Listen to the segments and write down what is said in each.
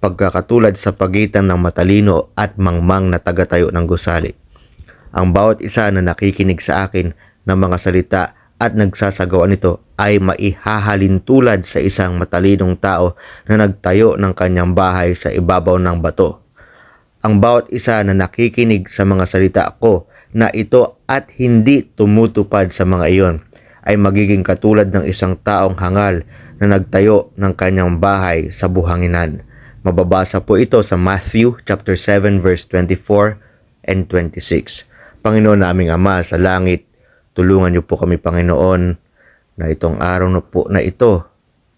pagkakatulad sa pagitan ng matalino at mangmang na tagatayo ng gusali. Ang bawat isa na nakikinig sa akin ng mga salita at nagsasagawa nito ay maihahalin tulad sa isang matalinong tao na nagtayo ng kanyang bahay sa ibabaw ng bato. Ang bawat isa na nakikinig sa mga salita ko na ito at hindi tumutupad sa mga iyon ay magiging katulad ng isang taong hangal na nagtayo ng kanyang bahay sa buhanginan. Mababasa po ito sa Matthew chapter 7 verse 24 and 26. Panginoon naming Ama sa langit, tulungan niyo po kami Panginoon na itong araw na po na ito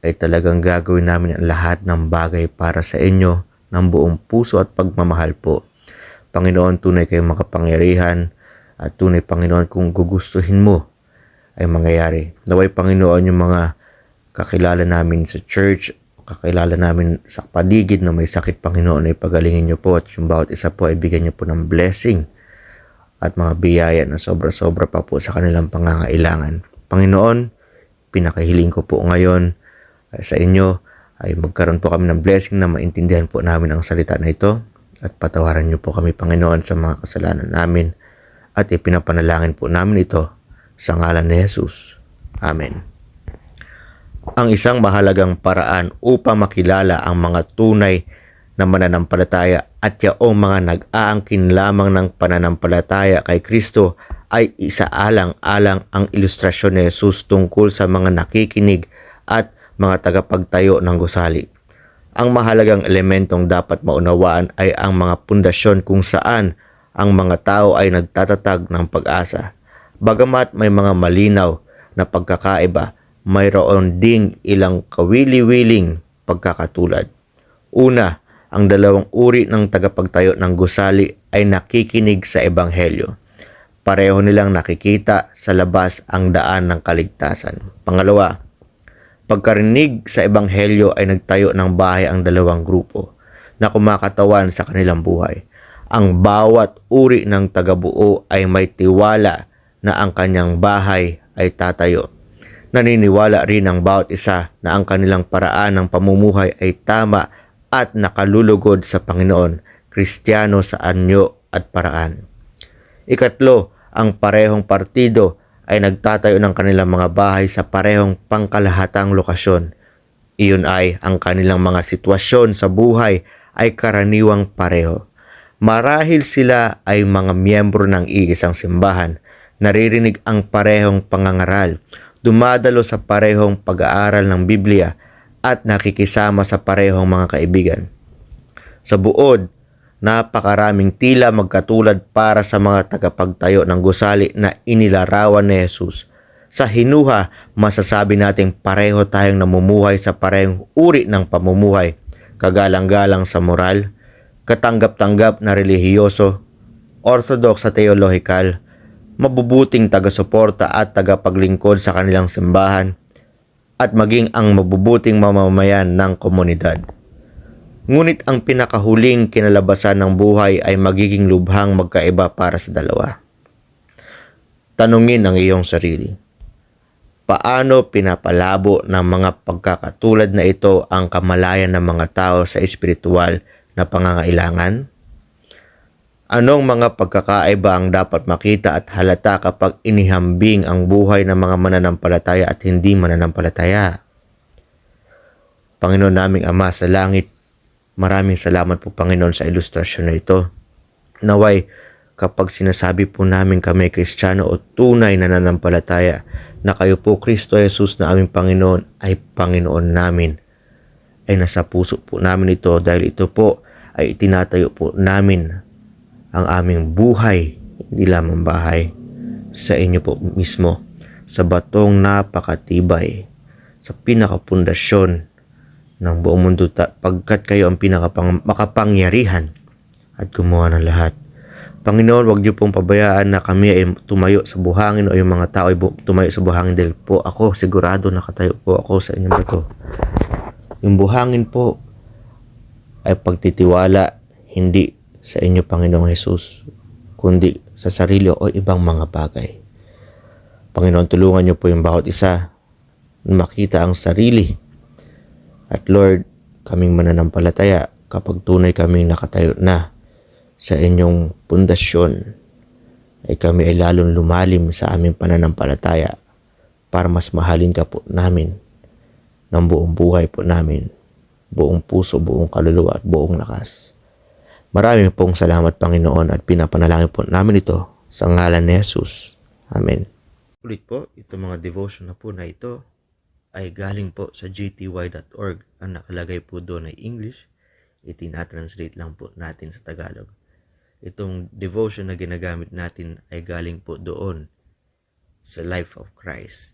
ay talagang gagawin namin ang lahat ng bagay para sa inyo ng buong puso at pagmamahal po. Panginoon, tunay kayong makapangyarihan at tunay Panginoon kung gugustuhin mo ay mangyayari. Naway Panginoon yung mga kakilala namin sa church, kakilala namin sa paligid na may sakit Panginoon ay pagalingin niyo po at yung bawat isa po ay bigyan niyo po ng blessing at mga biyaya na sobra-sobra pa po sa kanilang pangangailangan. Panginoon, pinakahiling ko po ngayon ay sa inyo ay magkaroon po kami ng blessing na maintindihan po namin ang salita na ito at patawaran niyo po kami Panginoon sa mga kasalanan namin at ipinapanalangin po namin ito sa ngalan ni Jesus. Amen. Ang isang mahalagang paraan upang makilala ang mga tunay na mananampalataya at yaong mga nag-aangkin lamang ng pananampalataya kay Kristo ay isaalang-alang ang ilustrasyon ni Jesus tungkol sa mga nakikinig at mga tagapagtayo ng gusali. Ang mahalagang elementong dapat maunawaan ay ang mga pundasyon kung saan ang mga tao ay nagtatatag ng pag-asa. Bagamat may mga malinaw na pagkakaiba, mayroon ding ilang kawili-wiling pagkakatulad. Una, ang dalawang uri ng tagapagtayo ng gusali ay nakikinig sa ebanghelyo. Pareho nilang nakikita sa labas ang daan ng kaligtasan. Pangalawa, pagkarinig sa ebanghelyo ay nagtayo ng bahay ang dalawang grupo na kumakatawan sa kanilang buhay. Ang bawat uri ng tagabuo ay may tiwala na ang kanyang bahay ay tatayo naniniwala rin ang bawat isa na ang kanilang paraan ng pamumuhay ay tama at nakalulugod sa Panginoon, Kristiyano sa anyo at paraan. Ikatlo, ang parehong partido ay nagtatayo ng kanilang mga bahay sa parehong pangkalahatang lokasyon. Iyon ay ang kanilang mga sitwasyon sa buhay ay karaniwang pareho. Marahil sila ay mga miyembro ng iisang simbahan, naririnig ang parehong pangangaral, dumadalo sa parehong pag-aaral ng Biblia at nakikisama sa parehong mga kaibigan. Sa buod, napakaraming tila magkatulad para sa mga tagapagtayo ng gusali na inilarawan ni Jesus. Sa hinuha, masasabi nating pareho tayong namumuhay sa parehong uri ng pamumuhay, kagalang-galang sa moral, katanggap-tanggap na relihiyoso, orthodox sa theological, mabubuting taga-suporta at tagapaglingkod sa kanilang simbahan at maging ang mabubuting mamamayan ng komunidad. Ngunit ang pinakahuling kinalabasan ng buhay ay magiging lubhang magkaiba para sa dalawa. Tanungin ang iyong sarili. Paano pinapalabo ng mga pagkakatulad na ito ang kamalayan ng mga tao sa espiritual na pangangailangan? Anong mga pagkakaiba ang dapat makita at halata kapag inihambing ang buhay ng mga mananampalataya at hindi mananampalataya? Panginoon naming Ama sa langit, maraming salamat po Panginoon sa ilustrasyon na ito. Naway, kapag sinasabi po namin kami Kristiyano o tunay na nananampalataya na kayo po Kristo Jesus na aming Panginoon ay Panginoon namin, ay nasa puso po namin ito dahil ito po ay itinatayo po namin ang aming buhay, hindi lamang bahay, sa inyo po mismo, sa batong napakatibay, sa pinakapundasyon ng buong mundo pagkat kayo ang pinakapang makapangyarihan at gumawa ng lahat. Panginoon, wag niyo pong pabayaan na kami ay tumayo sa buhangin o yung mga tao ay tumayo sa buhangin dahil po ako sigurado nakatayo po ako sa inyong bato. Yung buhangin po ay pagtitiwala, hindi sa inyo Panginoong Hesus, kundi sa sarili o ibang mga bagay. Panginoon, tulungan niyo po yung bawat isa na makita ang sarili. At Lord, kaming mananampalataya, kapag tunay kaming nakatayo na sa inyong pundasyon, ay kami ay lalong lumalim sa aming pananampalataya para mas mahalin ka po namin ng buong buhay po namin, buong puso, buong kaluluwa at buong lakas. Marami pong salamat Panginoon at pinapanalangin po namin ito sa ngalan ni Jesus. Amen. Ulit po, itong mga devotion na po na ito ay galing po sa gty.org. Ang nakalagay po doon ay English. Itinatranslate lang po natin sa Tagalog. Itong devotion na ginagamit natin ay galing po doon sa Life of Christ.